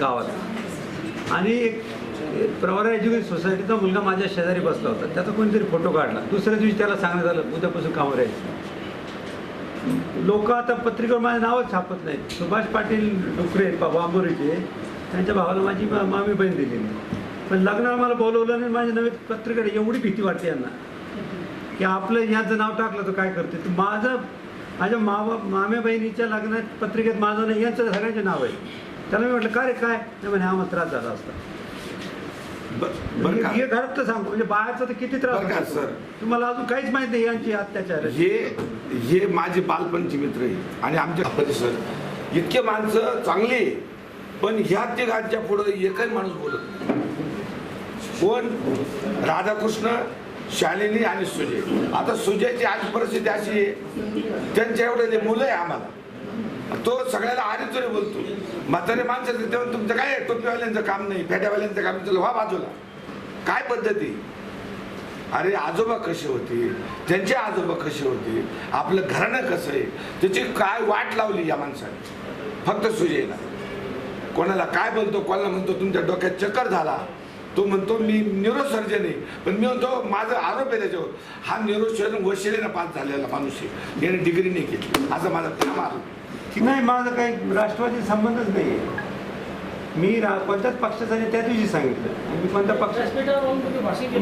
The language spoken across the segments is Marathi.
गावात. आणि एक प्रवरा एज्युकेशन सोसायटीचा मुलगा माझ्या शेजारी बसला होता. त्याचा कोणीतरी फोटो काढला. दुसऱ्या दिवशी त्याला सांगण्यात आलं उद्यापासून कामावर यायचं लोक आता पत्रिकेवर माझं नावच छापत नाहीत. सुभाष पाटील डुकरे बांबोरीचे त्यांच्या भावाला माझी मामी बहीण दिलेली पण लग्नाला मला बोलवलं नाही माझ्या नवीन पत्रिकेकडे एवढी भीती वाटते यांना. की आपलं ह्याचं नाव टाकलं तर काय करते? तर माझं माझ्या मावा मामे बहिणीच्या लग्नात पत्रिकेत माझं नाही यांचं सगळ्यांचे नाव आहे. त्याला मी म्हटलं का रे काय नाही म्हणे हा त्रास झाला असता हे घरात तर सांगतो म्हणजे बाहेरचा तर किती त्रास. सर? तुम्हाला अजून काहीच माहीत नाही यांची अत्याचार. हे हे माझे बालपणचे मित्र आहे आणि आमच्या परिसर इतके माणसं चांगले आहे. पण ह्या तिघांच्या पुढं एकही माणूस बोलत. कोण राधाकृष्ण शालिनी आणि सुजय आता सुजयची आज परिस्थिती अशी आहे त्यांच्या एवढे मुलं आहे आम्हाला तो सगळ्याला आरेचोरे बोलतो. म्हातारे माणसं तेव्हा तुमचं काय टोपीवाल्यांचं काम नाही फेट्यावाल्यांचं काम चल व्हा बाजूला. काय पद्धती? अरे आजोबा कसे होते? त्यांचे आजोबा कसे होते? आपलं घराणं कसं आहे? त्याची काय वाट लावली या माणसाने? फक्त सुजयला. कोणाला काय बोलतो कोणाला म्हणतो तुमच्या डोक्यात चक्कर झाला. तो म्हणतो मी न्यूरोसर्जन आहे. पण मी म्हणतो माझा आरोप आहे त्याच्यावर. हा न्यूरोसर्जन वशिलेनं पास झालेला माणूस आहे. याने डिग्री नाही घेतली. असं माझा ठाम आरोप नाही माझं काही राष्ट्रवादी संबंधच नाही आहे मी रा- कोणत्याच पक्षाचा नाही त्या दिवशी सांगितलं. मी कोणत्या पक्षात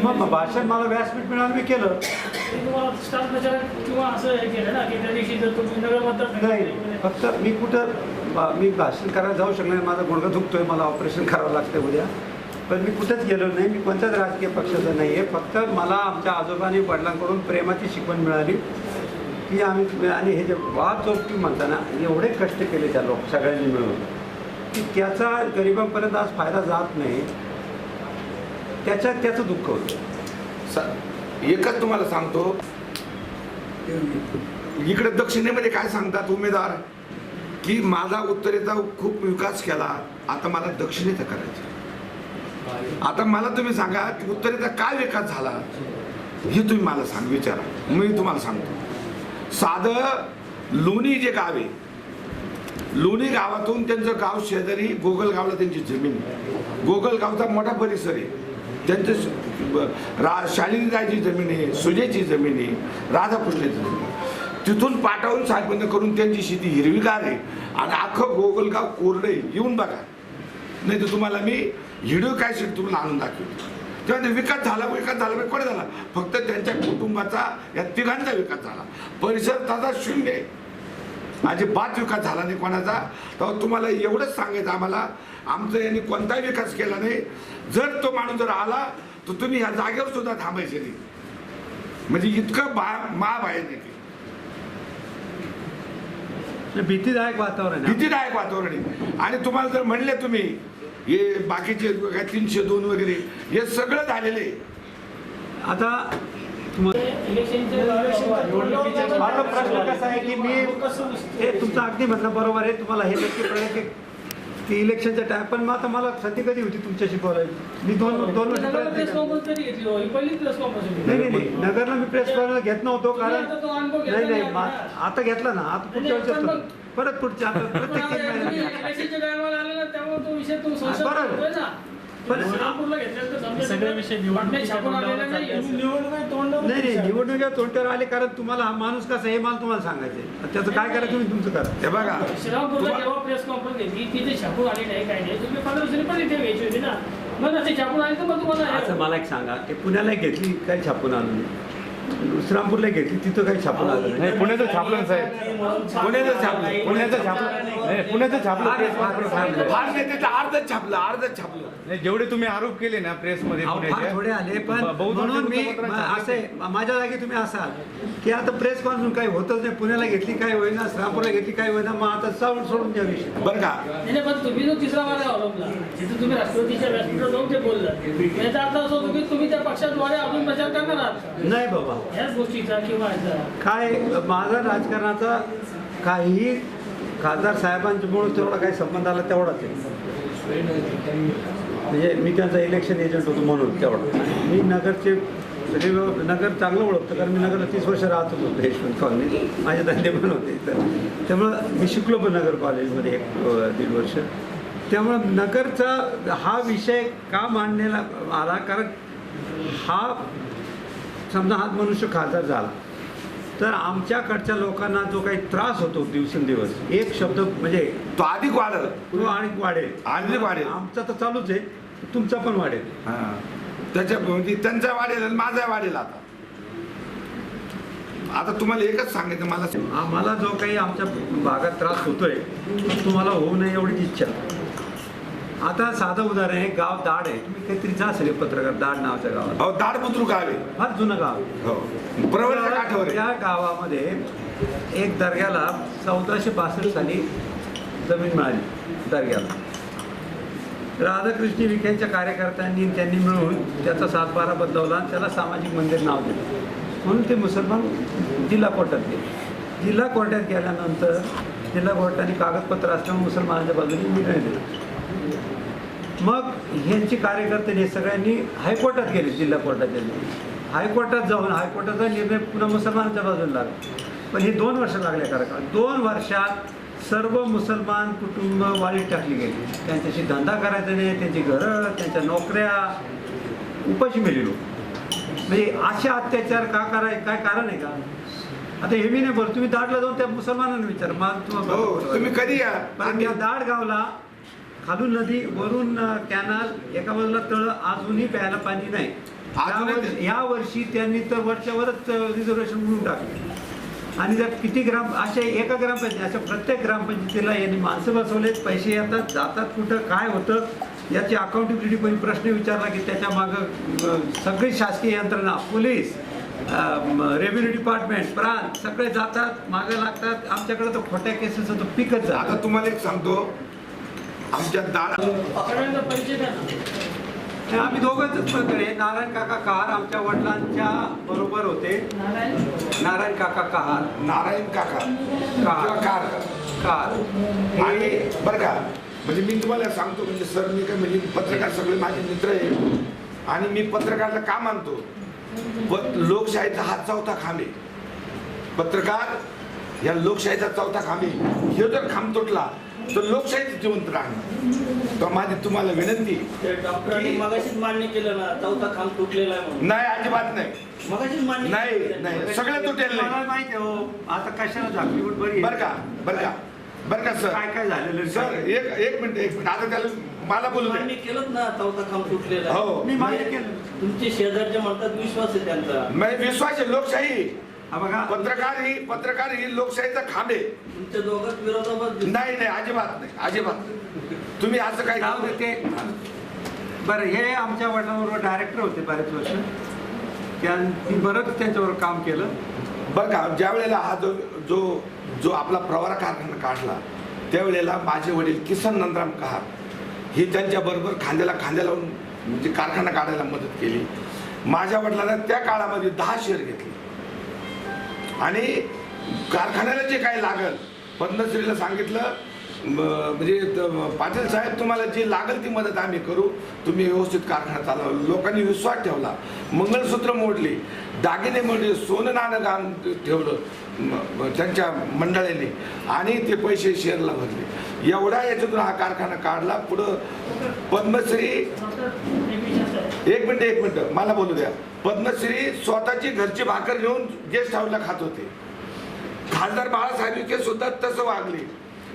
मग भाषण मला व्यासपीठ मिळालं मी केलं. की नाही फक्त मी कुठं मी भाषण करायला जाऊ शकलो नाही माझा गुडघा दुखतोय मला ऑपरेशन करावं लागतं उद्या. पण मी कुठंच गेलो नाही मी कोणत्याच राजकीय पक्षाचा नाही आहे फक्त मला आमच्या आजोबांनी वडिलांकडून प्रेमाची शिकवण मिळाली. की आम्ही आणि हे जे वाद चौकी म्हणताना एवढे कष्ट केले त्या लोक सगळ्यांनी मिळून की त्याचा गरिबांपर्यंत आज फायदा जात नाही. त्याच्यात त्याचं दुःख होतं. स- एकच तुम्हाला सांगतो. इकडे दक्षिणेमध्ये काय सांगतात उमेदवार? की माझा उत्तरेचा खूप विकास केला आता मला दक्षिणेचा करायचा. आता मला तुम्ही सांगा की उत्तरेचा काय विकास झाला? हे तुम्ही मला सांग विचारा. मी तुम्हाला सांगतो. साधं लोणी जे गाव आहे लोणी गावातून त्यांचं गाव शेजारी गोगलगावला त्यांची जमीन आहे. गोगलगावचा मोठा परिसर आहे. त्यांचं रा शालिनीरायची जमीन आहे सुजयची जमीन आहे राधाकृष्णाची जमीन आहे. तिथून पाठवून साहेबंद करून त्यांची शेती हिरवीगार आहे. आणि अख्खं गोगलगाव कोरडे येऊन बघा. नाही तर तुम्हाला मी व्हिडिओ काय तुम्हाला आणून दाखवतो तेव्हा विकास झाला विकास झाला म्हणजे कोणी झाला? फक्त त्यांच्या कुटुंबाचा या तिघांचा विकास झाला. परिसर तसा शून्य अजिबात विकास झाला नाही कोणाचा. तेव्हा तुम्हाला एवढंच सांगायचं आम्हाला. आमचं यांनी कोणताही विकास केला नाही. जर तो माणूस जर आला तर तुम्ही ह्या जागेवर सुद्धा थांबायचे नाही. म्हणजे इतकं बा महाबाहेर नाही भीतीदायक वातावरण भीतीदायक वातावरण आहे. आणि तुम्हाला जर म्हणले तुम्ही हे बाकीचे काय तीनशे दोन वगैरे हे सगळं झालेलं. आहे आता माझा प्रश्न कसा आहे की मी हे तुमचं अगदी म्हणणं बरोबर आहे. तुम्हाला हे नक्की कळलं की ती इलेक्शनच्या टाइम पण मग आता मला संधी कधी होती तुमच्याशी बोलायची मी दोन दोन वर्ष नगरला कधी घेतली हो? ही होती. नाही नाही नाही नगरला मी प्रेस कॉन्फरन्स घेत नव्हतो कारण तुम्ही आता तो अनुभव घेतला नाही नाही मा- आता. घेतला ना आता पुढच्या नाही, वर्षी पण असतो. परत पुढच्या आता पण प्रत्येक आता तीन तुम्ही महिन्यात. इलेक्शनच्या टायमाला आले ना त्यामुळे तो विषय तो संसद बरोबर. होतोय ना सगळे विषय निवडणुकीच्या तोंडावर. नाही. निवडणुकीच्या आले कारण तुम्हाला हा माणूस कसा हे मला तुम्हाला सांगायचं त्याचं काय करायचं तुम्ही तुमचं करा. हे बघा. श्रीरामपूरला जेव्हा प्रेस कॉन्फरन्स घेतली तिथे छापून आली नाही काय नाही. तुम्ही पंधरा दिवसांनी पण इथे घ्यायची होती ना. मग असे छापून आले तर मग तुम्हाला असं मला एक सांगा. ते पुण्याला घेतली काही छापून आलं नाही श्रीरामपूरला घेतली तिथं काही छापून आलं नाही. पुण्याचं छापलं ना साहेब. पुण्याचं छापलं. पुण्याचं छापलं. नाही. पुण्याचं छापलं. प्रेस कॉन्फरन्समध्ये. फार नाही अर्धच छापलं अर्धच छापलं. नाही जेवढे तुम्ही आरोप केले ना प्रेसमध्ये अहो, फार पुण्याचे थोडे आले पण ब- म्हणून मी वृत्तपत्रात म- छापले. असे माझ्या जागी तुम्ही असाल की आता प्रेस कॉन्फरन्स काही होतच नाही. पुण्याला घेतली काय होईना श्रीरामपूरला घेतली काय होईना मग आता चालून सोडून द्या विषय. बरं का? नाही नाही, पण तुम्ही जो तिसरा वाडा अवलंबला जिथे तुम्ही राष्ट्रवादीच्या व्यासपीठावर जाऊन ते बोललात याचा अर्थ असो तुम्ही तुम्ही त्या पक्षाद्वारे अजून प्रचार करणार आहात. नाही बाबा गोष्टीचा किंवा काय माझा राजकारणाचा काही खासदार साहेबांच्यामुळे तेवढा काही संबंध आला तेवढाच आहे. म्हणजे मी त्यांचा इलेक्शन एजंट होतो म्हणून तेवढा. मी नगरचे सगळे नगर चांगलं ओळखतं कारण मी नगरला तीस वर्ष राहत होतो यशवंत कॉलनी माझे धंदे पण होते इथं. त्यामुळं मी शिकलो पण नगर कॉलेजमध्ये एक दीड वर्ष. त्यामुळं नगरचा हा विषय का मांडण्याला आला? कारण हा समजा हा मनुष्य खासदार झाला तर आमच्याकडच्या लोकांना जो काही त्रास होतो दिवसेंदिवस एक शब्द म्हणजे तो अधिक वाढल. तो आणि वाढेल. अधिक वाढेल. आमचा तर चालूच आहे तुमचा पण वाढेल. हा. त्याच्या म्हणजे त्यांचा वाढेल आणि माझा वाढेल आता. आता तुम्हाला एकच सांगायचं मला आम्हाला जो काही आमच्या भागात त्रास होतोय तुम्हाला होऊ नये एवढीच इच्छा. आता साधं उदाहरण आहे गाव दाड आहे. तुम्ही काहीतरी जा असेल पत्रकार दाड नावाच्या गावात. अहो दाड बुद्रुक आहे. फार जुनं गाव. आहे. हो काठावर आहे. त्या गावामध्ये एक दर्ग्याला चौदाशे बासष्ट साली जमीन मिळाली दर्ग्याला. राधाकृष्ण विखेंच्या कार्यकर्त्यांनी आणि त्यांनी मिळून त्याचा सातबारा बदलवला आणि त्याला सामाजिक मंदिर नाव दिलं. म्हणून ते मुसलमान जिल्हा कोर्टात गेले. जिल्हा कोर्टात गेल्यानंतर जिल्हा कोर्टाने कागदपत्र असल्यामुळे मुसलमानांच्या बाजूने निर्णय दिला. मग ह्यांची कार्यकर्ते हे सगळ्यांनी हायकोर्टात गेले जिल्हा कोर्टाच्या हायकोर्टात जाऊन हायकोर्टाचा निर्णय पुन्हा मुसलमानांच्या बाजूला लागला. पण हे दोन वर्ष लागले कार्यकाळ दोन वर्षात सर्व मुसलमान कुटुंब वाळीत टाकली गेली. त्यांच्याशी धंदा करायचा नाही त्यांची घरं त्यांच्या नोकऱ्या उपाशी मेली लोक म्हणजे असे अत्याचार का कराय काय कारण आहे का? आता हे मी नाही बरं तुम्ही दाटला जाऊन त्या मुसलमानांना विचार. मला तुम्हाला हो तुम्ही कधी या? पण त्या दाड गावला खालून नदी वरून कॅनाल एका बाजूला तळ अजूनही प्यायला पाणी नाही. या वर्षी त्यांनी तर वरच्या वरच रिझर्वेशन म्हणून टाकले. आणि जर किती ग्राम असे एका ग्रामपंचायत अशा प्रत्येक ग्रामपंचायतीला यांनी माणसं बसवलेत पैसे येतात जातात कुठं काय होतं याची अकाउंटेबिलिटी पण प्रश्न विचारला की त्याच्या मागं सगळी शासकीय यंत्रणा पोलीस रेव्हेन्यू डिपार्टमेंट प्रांत सगळे जातात मागं लागतात. आमच्याकडे तर खोट्या केसेस तो पिकच आता तुम्हाला एक सांगतो आमच्या आणि आम्ही दोघंच प्रकारे नारायण काका कहार आमच्या वडिलांच्या बरोबर होते. नारायण काका कहार. नारायण काका. किंवा कार कहार. आणि बरं का म्हणजे मी तुम्हाला सांगतो म्हणजे सर मी काय म्हणजे पत्रकार सगळे माझे मित्र आहे आणि मी पत्रकारला का मानतो? प- लोकशाहीचा हा चौथा खांबे पत्रकार या लोकशाहीचा चौथा खांबे हे जर खांब तुटला तर लोकशाही जिवंत तर माझी तुम्हाला विनंती ते डॉक्टरांनी की- मगाशीच मान्य केलं ना चौथा खांब तुटलेला आहे म्हणून. नाही अजिबात नाही. मगाशीच मान्य नाही केलं त्यांनी. नाही सगळे तुटेल मला नाही माहिती आहे हो आता कशाला झाकली बरी आहे. बरं का बरं का बरं का सर. काय काय झालेलं सर एक एक मिनिट एक मिनिट. आता त्याला मला बोलू मान्य दे केलं ना चौथा खांब तुटलेला आहे. हो. मी मान्य केलं. तुमचे शेजारचे म्हणतात विश्वास आहे त्यांचा. मी विश्वास आहे लोकशाही. बघा. पत्रकार ही पत्रकार ही लोकशाहीचा खांबे. तुमच्या दोघात विरोधाभास नाही नाही अजिबात नाही अजिबात नाही. तुम्ही असं काही जाऊ दे ते बरं हे आमच्या वडिलांबरोबर डायरेक्टर होते बरेच वर्ष. त्यांनी बरंच त्यांच्यावर काम केलं. बरं का ज्या वेळेला हा जो जो जो आपला प्रवारा कारखाना काढला त्यावेळेला माझे वडील किसन नंदराम कहार ही त्यांच्या बरोबर खांद्याला खांद्या लावून म्हणजे कारखाना काढायला मदत केली. माझ्या वडिलांना त्या काळामध्ये दहा शेअर घेतले. आणि कारखान्याला जे काय लागल पद्मश्रीला सांगितलं म्हणजे त- पाटील साहेब तुम्हाला जी लागल ती मदत आम्ही करू. तुम्ही व्यवस्थित कारखाना चालवा. लोकांनी विश्वास ठेवला. मंगळसूत्र मोडली. दागिने मोडले. सोनं नाणं गाण ठेवलं. त्यांच्या मंडळाने. आणि ते पैसे शेअरला भरले. एवढा याच्यातून हा कारखाना काढला. पुढं पद्मश्री एक मिनिट एक मिनिट. मला बोलू द्या. पद्मश्री स्वतःची घरची भाकर घेऊन गेस्ट हाऊसला खात होते. खासदार बाळासाहेब विखे सुद्धा तसं वागले.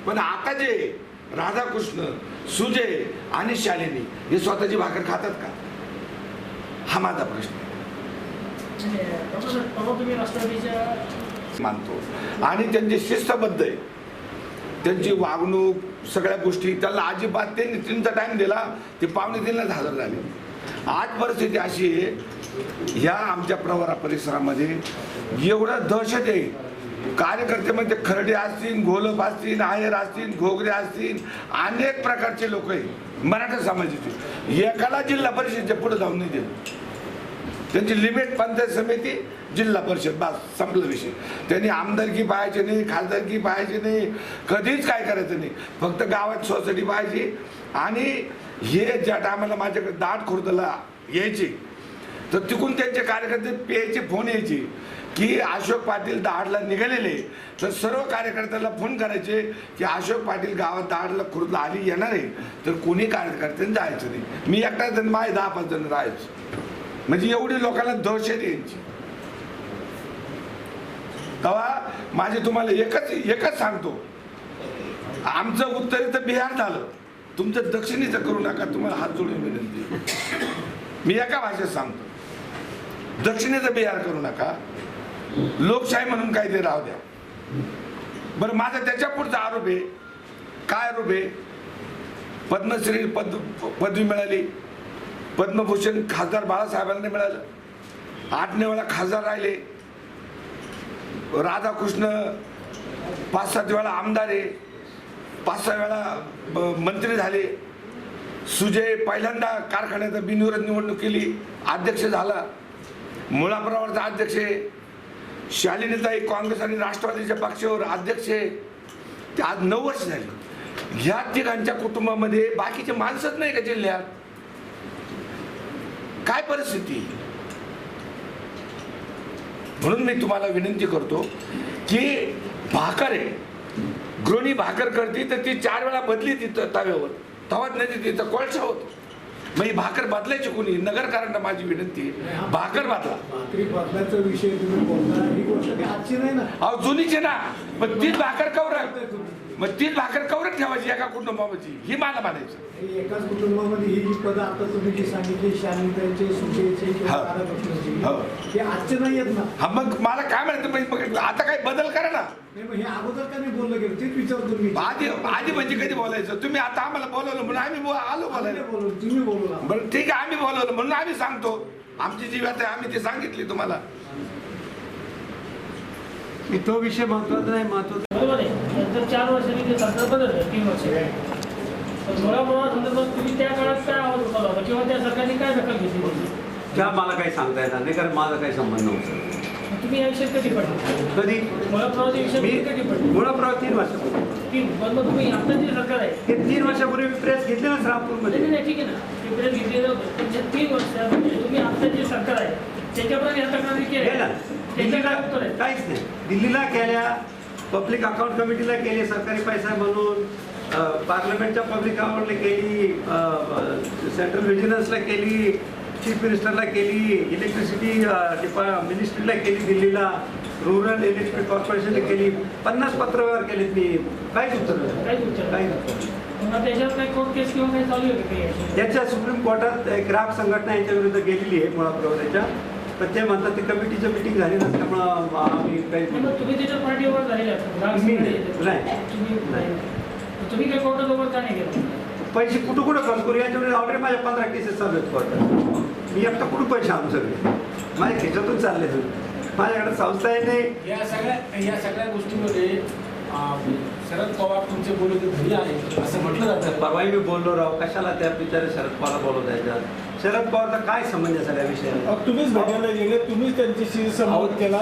पण आता जे राधाकृष्ण सुजय आणि शालिनी हे स्वतःची भाकर खातात का? हा माझा प्रश्न. म्हणजे मानतो. आणि त्यांची शिस्तबद्ध आहे. त्यांची वागणूक सगळ्या गोष्टी त्याला अजिबात त्यांनी तीनचा टाइम दिला ते पावणे तीनलाच हजर झाले. आज परिस्थिती अशी आहे ह्या आमच्या प्रवरा परिसरामध्ये एवढं दहशत आहे. कार्यकर्ते म्हणजे खरडे असतील घोलप असतील आहेर असतील घोगरे असतील अनेक प्रकारचे लोक आहे मराठा समाजाचे. एकाला जिल्हा परिषदच्या पुढे जाऊन नाही देत. त्यांची लिमिट पंचायत समिती जिल्हा परिषद बस संपला विषय. त्यांनी आमदारकी पाहायची नाही खासदारकी पाहायची नाही कधीच काय करायचं नाही. फक्त गावात सोसायटी पाहायची आणि हे ज्या टायमाला माझ्याकडे दाट खुर्दला यायचे तर तिकून त्यांचे कार्यकर्ते पेचे फोन यायचे की अशोक पाटील दहाडला निघालेले. तर सर्व कार्यकर्त्याला फोन करायचे की अशोक पाटील गावात दहाडला खुर्दला आली येणार आहे. तर कोणी कार्यकर्त्यांनी जायचं नाही. मी एकटा जण माझे दहा पाच जण राहायचो. म्हणजे एवढी लोकांना दहशत यायची यांची. तेव्हा माझे तुम्हाला एकच एकच सांगतो. आमचं उत्तरेचं बिहार झालं. तुमचं दक्षिणेचं करू नका तुम्हाला हात जोडून विनंती. मी एका भाषेत सांगतो. दक्षिणेचं बिहार करू नका. लोकशाही म्हणून काही ते राहू द्या. बरं माझा त्याच्या पुढचा आरोप आहे. काय आरोप आहे? पद्मश्री पद पदवी मिळाली. पद्मभूषण खासदार बाळासाहेबांना मिळालं. आठ वेळा खासदार राहिले. राधाकृष्ण पाच सात वेळा आमदार आहे. पाच सहा वेळा मंत्री झाले. सुजय पहिल्यांदा कारखान्याचा बिनविरोध निवडणूक केली. अध्यक्ष झाला. मुळाप्रवारचा अध्यक्ष आहे. शालिनीताई काँग्रेस आणि राष्ट्रवादीच्या पक्षावर अध्यक्ष आहे. ते आज नऊ वर्ष झाली. ह्या तिघांच्या कुटुंबामध्ये बाकीचे माणसंच नाही का जिल्ह्यात? काय परिस्थिती? म्हणून मी तुम्हाला विनंती करतो की भाकर आहे. गृहिणी भाकर करते तर ती चार वेळा बदली तिथं तव्यावर. तवाच नाही तिथं कोळसा होतो. मग ही भाकर बदलायची कोणी? नगरकारांना माझी विनंती आहे. भाकर बदला. विषय तुम्ही बोलता ही गोष्ट काही आजची नाही ना? अहो जुनीचे ना. मग तीच भाकर कवरक मग तीच भाकर कवरक ठेवायची एका कुटुंबाची ही मला म्हणायचं. एकाच कुटुंबामध्ये ही जी पदं आता तुम्ही जी सांगितली शालिताईचे सुजेचे किंवा हो. हो. हे आजचे नाही आहेत ना? हा मग मला काय मग- मग आता काही बदल करा ना. हे अगोदर का नाही बोललं गेलं? तेच विचारतो मी. आधी आधी म्हणजे कधी बोलायचं? तुम्ही आता आम्हाला बोलवलं म्हणून आम्ही बो- आलो बोलायला. बोलू तुम्ही बोलू ना बरं ठीक आहे आम्ही बोलवलं म्हणून आम्ही सांगतो. आमची जी व्यथा आहे आम्ही ती सांगितली तुम्हाला. मी तो विषय महत्त्वाचा नाही महत्त्वाचा बरोबर आहे. नंतर चार वर्षांनी ते सरकार बदललं तीन वर्ष. पण मुळामुळा संदर्भात तुम्ही त्या काळात काय आवाज उठवला होता? किंवा त्या सरकारने काय दखल घेतली होती? त्या मला काही सांगता येणार नाही कारण माझा काही संबंध नव्हता. तुम्ही या विषयात कधी पडले? कधी? मुळाप्रवाची विषय मी कधी पडले? मुळाप्रवाह तीन वर्षापूर्वी. तीन? पण मग तुम्ही आता जे सरकार आहे. हे तीन वर्षापूर्वी मी प्रेस घेतली ना नाही, श्रामपूरमध्ये नाही, ठीक आहे ना. ते प्रेस घेतलेलं होतं. पण जे तीन वर्षामध्ये तुम्ही आता जे सरकार आहे त्याच्यापर्यंत या तक्रारी त्याच्या काय उत्तर आहे? काहीच नाही. दिल्लीला केल्या पब्लिक अकाउंट कमिटीला केले सरकारी पैसा म्हणून अ, पार्लमेंटच्या पब्लिक अकाउंटला केली सेंट्रल व्हिजिलन्सला केली चीफ मिनिस्टरला केली इलेक्ट्रिसिटी मिनिस्ट्रीला केली दिल्लीला रुरल इलेक्ट्रिक कॉर्पोरेशनला केली. पन्नास पत्रव्यवहार केलेत मी. नाही. मग त्याच्यावर काही? याच्या सुप्रीम कोर्टात ग्राहक संघटना यांच्या विरुद्ध गेलेली आहे मुळाप्रवऱ्याच्या पण ते म्हणतात ते कमिटीची मिटिंग झाली नसल्यामुळं आम्ही काही नाही, पैसे कुठं कुठं खर्च करू? याच्यावर ऑलरेडी माझ्या पंधरा केसेस चालू आहेत कोर्टात मी एकटा कुठून पैसे आणू सगळे? माझ्या खिशातून चालले सगळे माझ्याकडे संस्था आहे नाही. या सगळ्या या सगळ्या गोष्टीमध्ये शरद पवार तुमचे बोलवते घरी आहे असं म्हटलं जातं. परवाही मी बोललो राव. कशाला त्या बिचारे शरद पवार बोलत याच्यात शरद पवारचा काय संबंध आहे सगळ्या विषयाला अहो, तुम्हीच भेटायला गेले तुम्हीच त्यांच्याशी संवाद केला.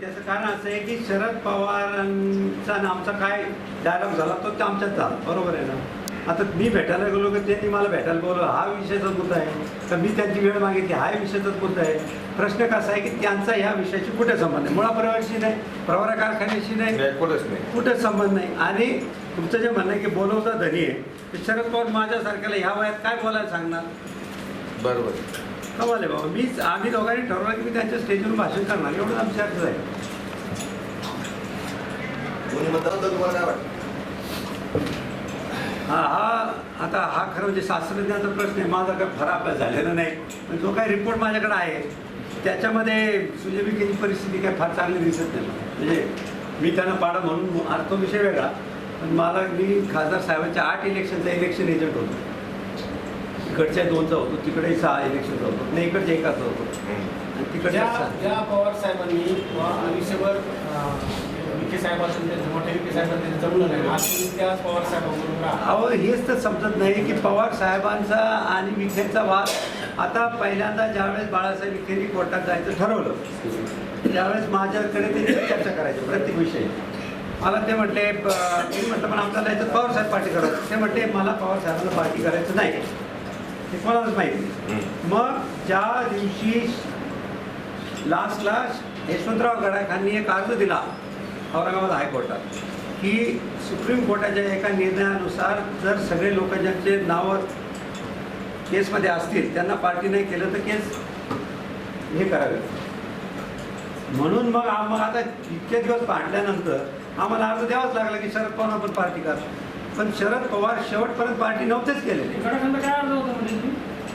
त्याचं कारण असं आहे की शरद पवारांचा आमचा काय डायलॉग झाला तो ते आमच्यात झाला. बरोबर आहे ना? आता मी भेटायला गेलो की त्यांनी मला भेटायला बोलवलं. हा विषयाचाच मुद्दा आहे. तर मी त्यांची वेळ मागितली. हा विषयाचाच मुद्दा आहे. प्रश्न कसा आहे की त्यांचा ह्या विषयाशी कुठे संबंध आहे? मुळा परिवाराशी नाही. प्रवरा कारखान्याशी नाही. कुठेच संबंध नाही. आणि तुमचं जे म्हणणं आहे की बोलवता धनी आहे तर शरद पवार माझ्यासारख्याला ह्या वयात काय बोलायला सांगणार? बरोबर. कमाल आहे बाबा. मीच आम्ही दोघांनी ठरवलं की मी त्यांच्या स्टेजवर भाषण करणार. एवढं आमची अर्थ आहे. हा हा आता हा खरं म्हणजे शास्त्रज्ञाचा प्रश्न आहे. माझा काही खरा अभ्यास झालेला नाही. पण जो काही रिपोर्ट माझ्याकडे आहे त्याच्यामध्ये सुजयविकेची परिस्थिती काय फार चांगली दिसत नाही. म्हणजे मी त्यांना पाडा म्हणून आज तो विषय वेगळा. पण मला मी खासदार साहेबांच्या आठ इलेक्शनचा इलेक्शन एजंट होतो. इकडच्या दोनचा होतो तिकडे सहा इलेक्शनचा होतो. नाही इकडच्या एकाचा होतो. आणि तिकडच्या पवार साहेबांनी किंवा आयुष्यभर अं, विखे साहेबांचं त्यांचं मोठे विखे साहेबांचं त्यांचं जमलं नाही. आज तुम्ही त्याच पवार साहेबांबरोबर आहात. अहो हेच तर समजत नाही की पवार साहेबांचा आणि विखेचा वाद. आता पहिल्यांदा ज्यावेळेस बाळासाहेब विखेंनी कोर्टात जायचं ठरवलं त्यावेळेस माझ्याकडे त्यांची चर्चा करायची प्रत्येक विषयी. मला ते म्हटले मी म्हटलं पण आपल्याला याच्यात पवार साहेब पार्टी करायचं ते म्हटले मला पवार साहेबांना पार्टी करायचं नाही. हे कोणालाच माहिती. मग ज्या दिवशी लास्टला यशवंतराव गडाखांनी एक अर्ज दिला औरंगाबाद हायकोर्टात. की सुप्रीम कोर्टाच्या एका निर्णयानुसार जर सगळे लोक ज्यांचे नावं केसमध्ये असतील त्यांना पार्टी नाही केलं तर केस हे करावे. म्हणून मग आम- मग आता इतके दिवस पाडल्यानंतर आम्हाला अर्ज द्यावाच लागला की शरद पवार पण पार्टी करा पण शरद पवार शेवटपर्यंत पार्टी नव्हतेच केलेले.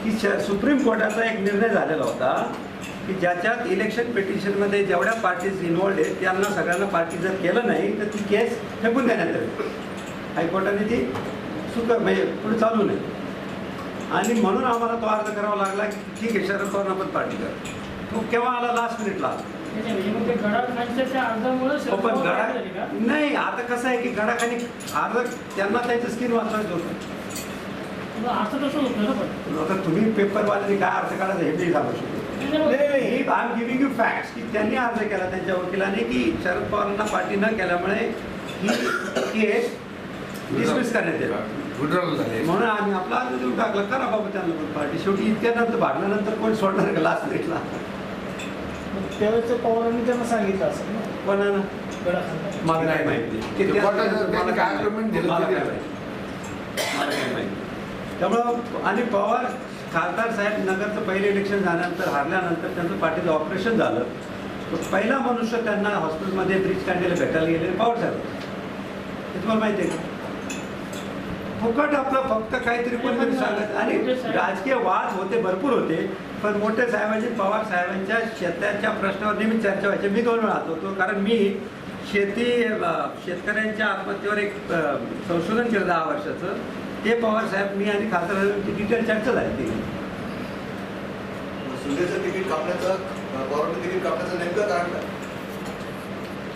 की सुप्रीम कोर्टाचा एक निर्णय झालेला होता की ज्याच्यात इलेक्शन पिटिशनमध्ये जेवढ्या पार्टीज इन्वॉल्ड आहेत त्यांना सगळ्यांना पार्टी जर केलं नाही तर ती केस फेकून देण्यात यावी हायकोर्टाने ती सुक म्हणजे पुढे चालू नाही. आणि म्हणून आम्हाला तो अर्ज करावा लागला की ठीक आहे शरद पवार आपण पार्टी करा. तो केव्हा आला? लास्ट मिनिटला आला. हो, पण गडा? नाही आता कसं आहे की गडाखाली अर्ज त्यांना त्यांचं स्किन वाचवायचं होतं. असं तसं होतं पण? आता तुम्ही पेपरवाल्यांनी काय अर्ज काढायचा हे मी सांगू शकतो. त्याच्यामुळे- नाही नाही I am giving you facts की त्यांनी अर्ज केला त्यांच्या वकिलाने की शरद पवारांना पार्टी न केल्यामुळे ही केस डिसमिस करण्यात येईल विड्रॉल झाले. म्हणून आम्ही आपला अर्ज देऊन टाकला. करा बाबा त्यांना पण पार्टी शेवटी इतक्यानंतर भागल्यानंतर कोण सोडणार का लास्ट मिनिटला मग त्यावेळेच्या पवारांनी त्यांना सांगितलं असेल ना. कोणाला? गडाखंड मला काय माहिती. ते ते त्या- कोर्टाचं त्यांनी काय argument दिलं मला ते काय दिलं. माहिती. मला काय माहिती. त्यामुळं आणि पवार खासदार साहेब नगरचं पहिले इलेक्शन झाल्यानंतर हारल्यानंतर त्यांचं पाठीचं ऑपरेशन झालं. पहिला मनुष्य त्यांना हॉस्पिटलमध्ये ब्रिज काढलेले भेटायला गेले पाऊस झाले. हे तुम्हाला माहिती आहे का? फुकट आपलं फक्त काहीतरी कोणतरी सांगत. आणि राजकीय वाद होते भरपूर होते पण मोठे साहेबांची पवार साहेबांच्या शेताच्या प्रश्नावर नेहमी चर्चा व्हायची. मी दोन वेळा होतो कारण मी शेती शेतकऱ्यांच्या आत्महत्येवर एक संशोधन केलं दहा वर्षाचं. ते पवार साहेब मी आणि खासदारांची डिटेल चर्चा झाली ती. सुनेचं तिकीट कापण्याचं गव्हर्नमेंट तिकीट कापण्याचं नेमकं कारण काय?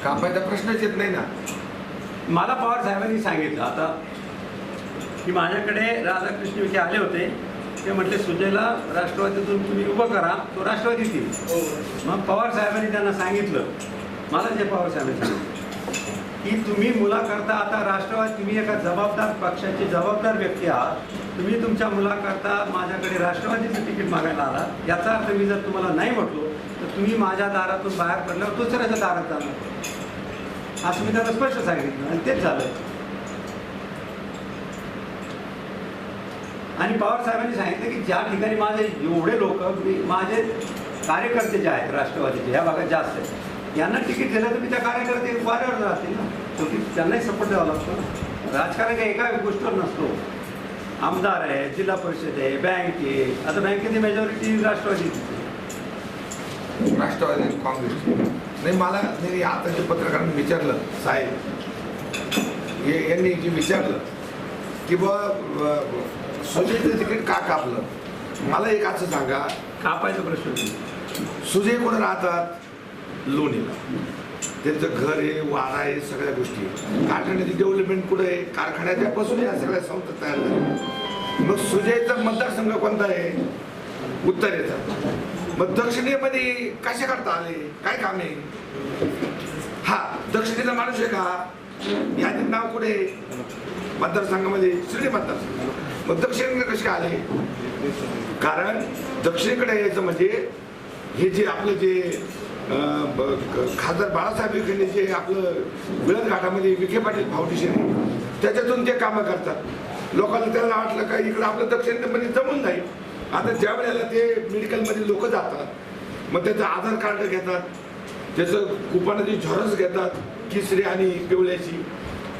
कापायचा प्रश्नच येत नाही ना. मला पवार साहेबांनी सांगितलं आता की माझ्याकडे राधाकृष्ण विखे आले होते. ते म्हटले सुजयला राष्ट्रवादीतून तुम्ही उभं करा तो राष्ट्रवादीत येईल मग पवार साहेबांनी त्यांना सांगितलं. मला जे पवार साहेबांनी सांगितलं. की तुम्ही मुलाकरता आता राष्ट्रवादी तुम्ही एका जबाबदार पक्षाचे जबाबदार व्यक्ती आहात. तुम्ही तुमच्या मुलाकरता माझ्याकडे राष्ट्रवादीचं तिकीट मागायला आला. याचा अर्थ मी जर तुम्हाला नाही म्हटलो तर तुम्ही माझ्या दारातून बाहेर पडल्यावर दुसऱ्याच्या दारात जाणार. असं मी त्याला स्पष्ट सांगितलं आणि तेच झालं. आणि पवार साहेबांनी सांगितलं की ज्या ठिकाणी माझे एवढे लोक मी माझे कार्यकर्ते जे आहेत राष्ट्रवादीचे ह्या भागात जास्त आहेत. यांना तिकीट दिलं तर मी त्या कार्यकर्ते वाऱ्यावर राहतील ना. शेवटी त्यांनाही सपोर्ट द्यावा लागतो ना. राजकारण काही एका गोष्टीवर नसतो. आमदार आहे जिल्हा परिषद आहे बँक आहे. आता बँकेची मेजॉरिटी. राष्ट्रवादी आणि काँग्रेस. नाही मला नाही आता जे पत्रकारांनी विचारलं साहेब हे यांनी जे विचारलं की बा सुजयचं तिकीट का कापलं? मला एक असं सांगा. कापायचा प्रश्न. सुजय कुठं राहतात? लोणीला. त्यांचं घर आहे वारा आहे सगळ्या गोष्टी कारखान्याची डेव्हलपमेंट कुठं आहे? कारखान्याच्यापासून या सगळ्या संस्था तयार झाल्या. मग सुजयचा मतदारसंघ कोणता आहे? उत्तरेचा. मग दक्षिणेमध्ये कसे करता आले? काय काम आहे? हा दक्षिणेचा माणूस आहे का? यादीत नाव कुठे आहे? मतदारसंघामध्ये शिर्डी मतदारसंघ. मग दक्षिणेकडे कसे आले? कारण दक्षिणेकडे यायचं म्हणजे हे जे आपलं जे खासदार बाळासाहेब विखेने जे आपलं विळद घाटामध्ये विखे पाटील फाउंडेशन आहे त्याच्यातून ते कामं करतात. लोकांना त्याला वाटलं का इकडं आपलं दक्षिणेमध्ये जमून नाही आता ज्या वेळेला ते मेडिकलमध्ये लोक जातात मग त्याचं आधार कार्ड घेतात त्याचं कुपनाची झरस घेतात किसरी आणि पिवळ्याची.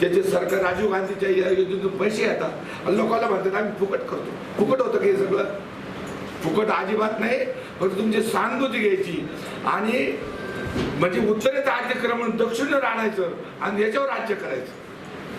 त्याचे सरकार राजीव गांधीच्या या योजनेतून पैसे येतात. आणि लोकांना म्हणतात आम्ही फुकट करतो. फुकट होतं की हे सगळं? फुकट अजिबात नाही फक्त तुमची सहानुभूती घ्यायची. आणि म्हणजे उत्तरेचं राज्य करा म्हणून दक्षिण आणायचं आणि याच्यावर राज्य करायचं.